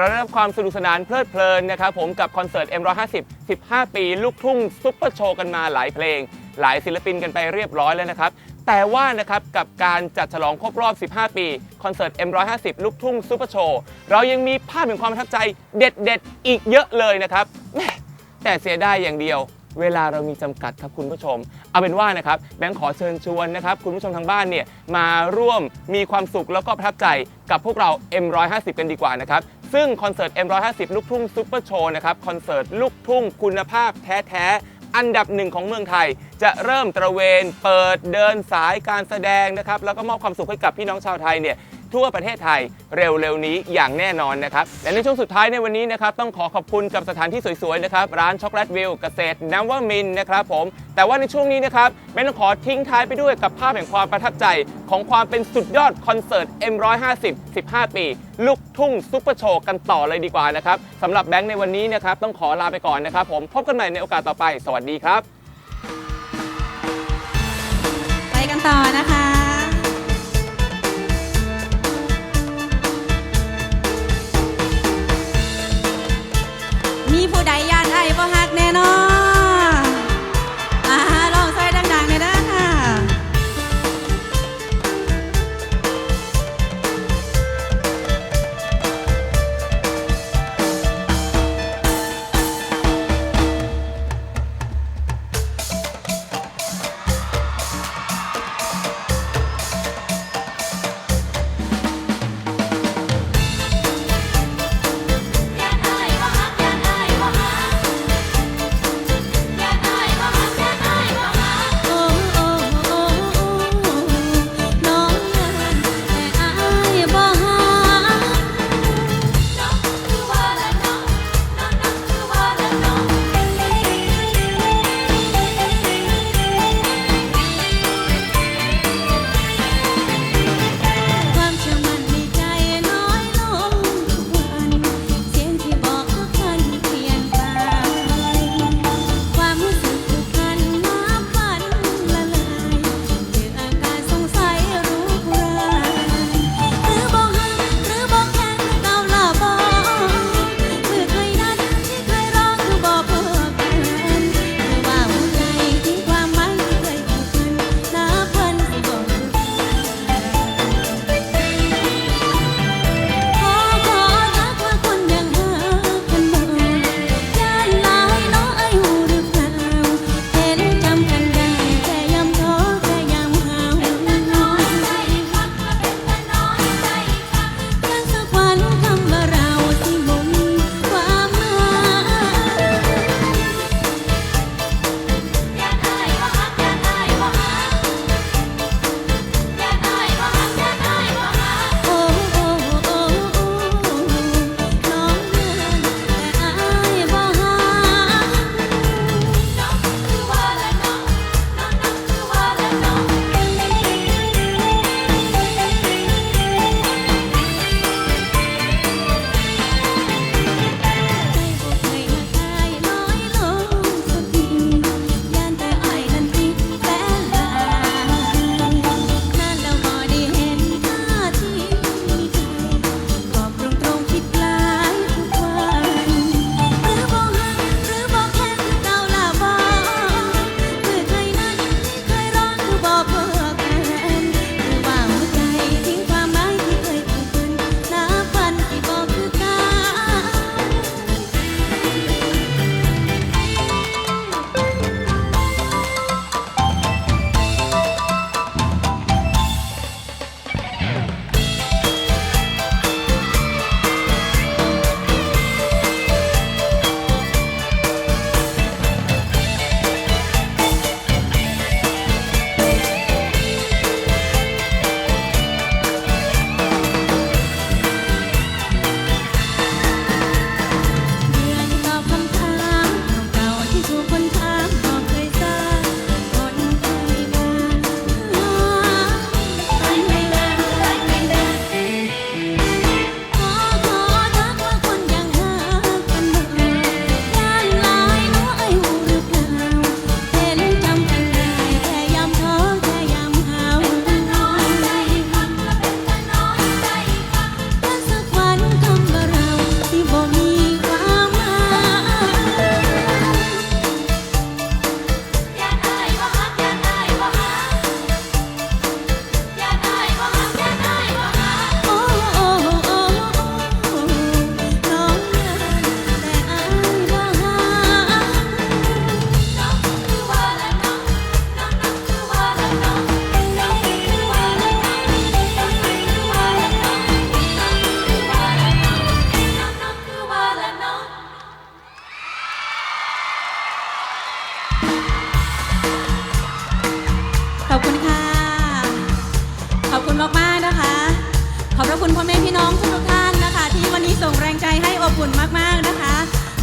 เราได้รับความสนุกสนานเพลิดเพลินนะครับผมกับคอนเสิร์ต M150 15 ปี ลูกทุ่งซุปเปอร์โชว์กันมาหลายเพลง หลายศิลปินกันไปเรียบร้อยแล้วนะครับ แต่ว่านะครับกับการจัดฉลองครบรอบ 15 ปีคอนเสิร์ต M150 ลูกทุ่งซุปเปอร์โชว์เรายังมีภาพแห่งความประทับใจเด็ดๆ อีกเยอะเลยนะครับแต่เสียดายอย่างเดียวเวลาเรามีจำกัดครับคุณผู้ชม เอาเป็นว่านะครับแบงค์ขอเชิญชวนนะครับคุณผู้ชมทางบ้านเนี่ยมาร่วมมีความสุขแล้วก็ประทับใจกับพวกเรา M150 กันดีกว่านะครับ ซึ่งคอนเสิร์ต M150 ลูกทุ่งซุปเปอร์โชว์นะครับคอนเสิร์ตลูกทุ่งคุณภาพแท้ๆ อันดับหนึ่งของเมืองไทย จะเริ่มตระเวน เปิดเดินสายการแสดงนะครับแล้วก็มอบความสุขให้กับพี่น้องชาวไทยเนี่ย ทั่วประเทศไทยเร็วๆนี้อย่างแน่นอนนะครับและในช่วงสุดท้ายในวันนี้นะครับต้องขอขอบคุณกับสถานที่สวยๆนะครับร้านช็อกโกแลตวิวเกษตรนวมินนะครับผมแต่ว่าในช่วงนี้นะครับไม่ต้องขอทิ้งท้ายไปด้วยกับภาพแห่งความประทับใจของความเป็นสุดยอดคอนเสิร์ต M150 15 ปี ลูกทุ่งซุปเปอร์โชว์กันต่อเลยดีกว่านะครับสำหรับแบงค์ในวันนี้นะครับต้องขอลาไปก่อนนะครับผมพบกันใหม่ในโอกาสต่อไป สวัสดีครับ ไปกันต่อนะคะ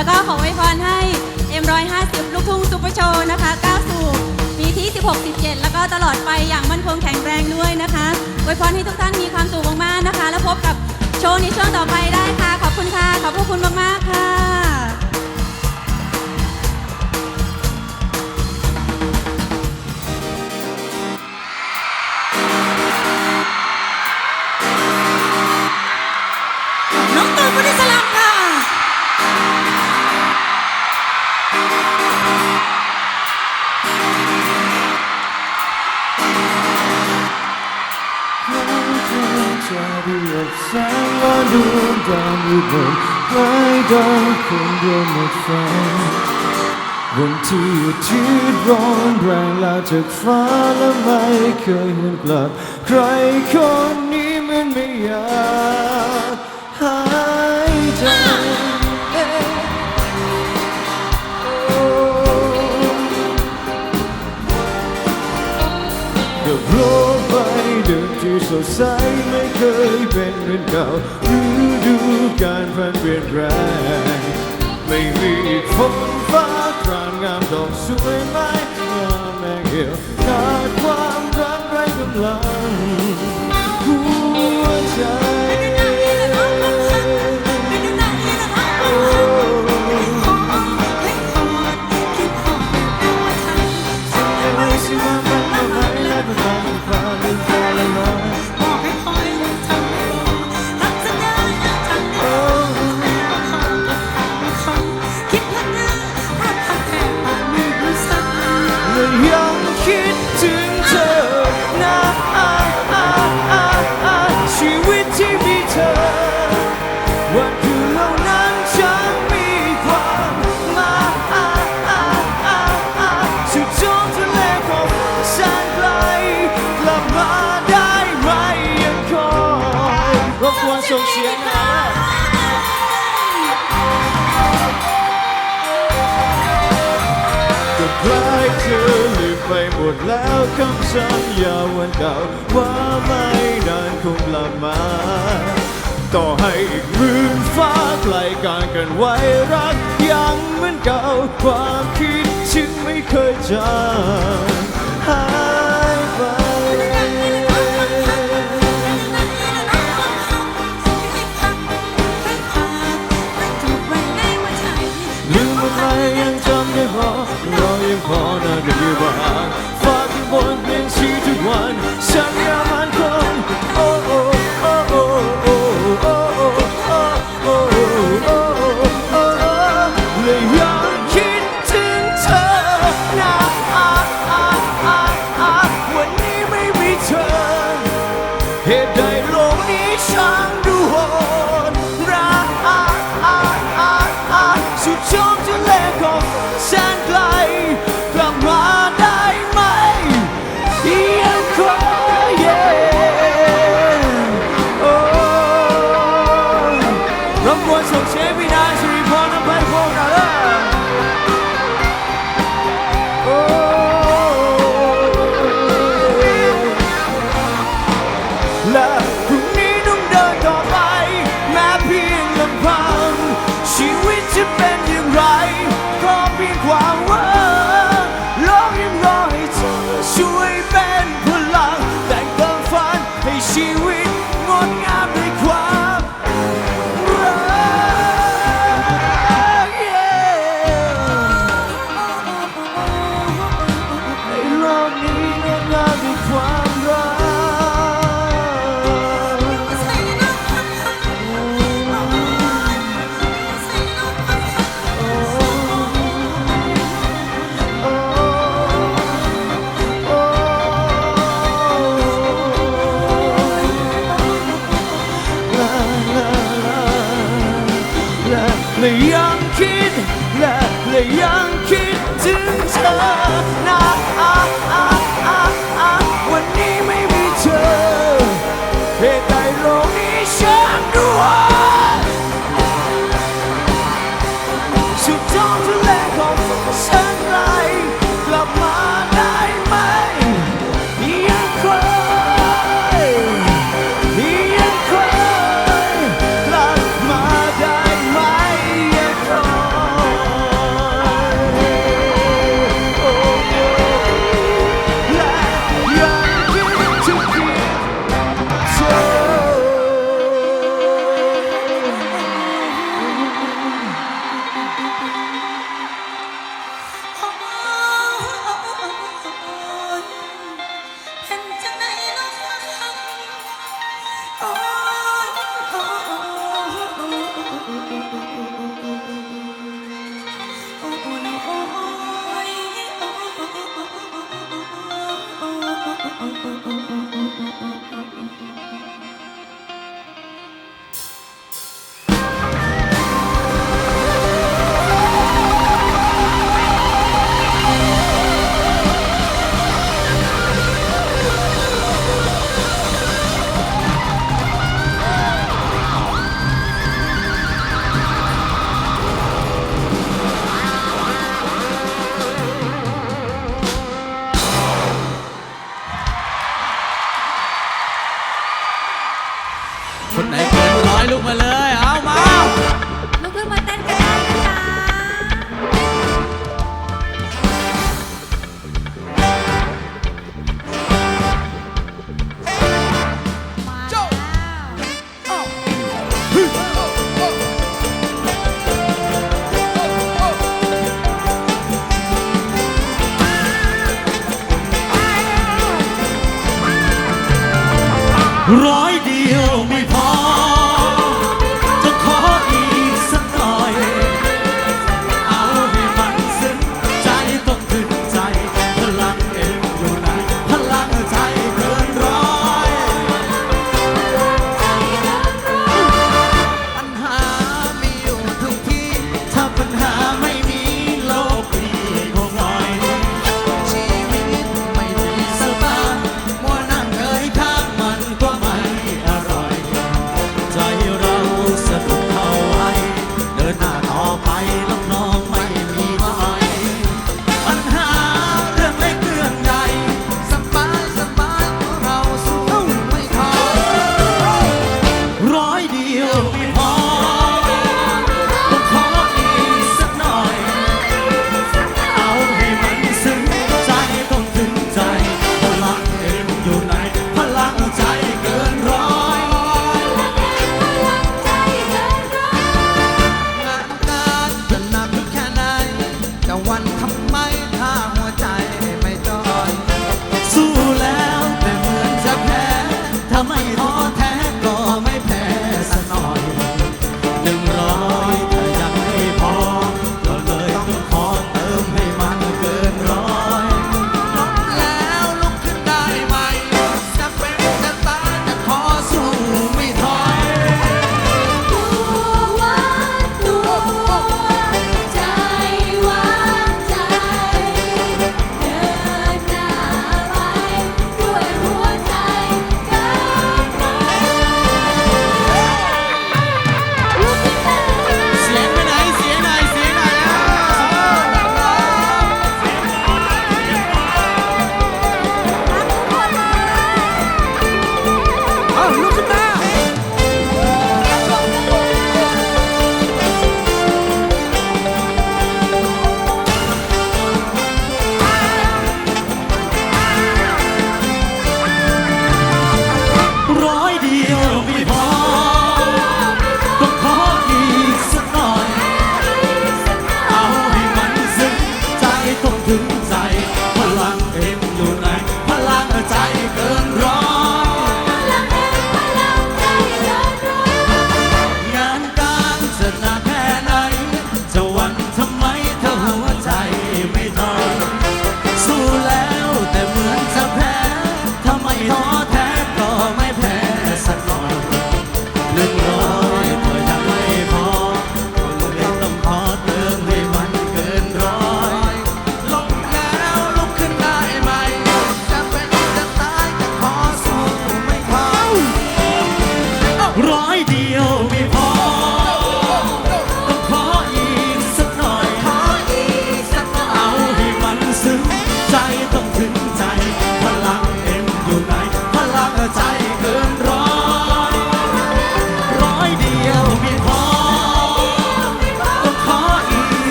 แล้วก็ขอไว้พรให้ M150 ลูกทุ่งซุปเปอร์โชว์นะคะก้าวสู่ปีที่ 16 17 แล้วก็ตลอดไปอย่างมั่นคงแข็งแรงด้วยนะคะไว้พรให้ทุกท่านมีความสุขมากๆนะคะ แล้วพบกับโชว์ในช่วงต่อไปได้ค่ะ ขอบคุณค่ะ ขอบพระคุณมากๆค่ะ เรียกแสงว่าดวงดาวอยู่บนไม้ดาวคนเดียวหมดไฟวันที่ที่ร้อนแรงลาจากฟ้าและไม่เคยหวนกลับ ใครคนนี้มันไม่อยากหายใจกับโลกใบเดิม ที่สดใสไม่เคยเป็นเหมือนเก่าฤดูการพันเปลี่ยนแปลงไม่มีฝนฟ้าครามงามดอกสวยไม้งามแมงเหี่ยวขาดความรักไร้กำลังหัวใจ ส่งเสียงหน่อยก็กล้เธอลืมไปหมดแล้วคำสัญญาวันเก่าว่าไม่นานคงกลับมา ต่อให้อีกหมื่นฟ้าไกลกันกันไว้รักยังเหมือนเก่าความคิดถึงไม่เคยจางหาย 내 양.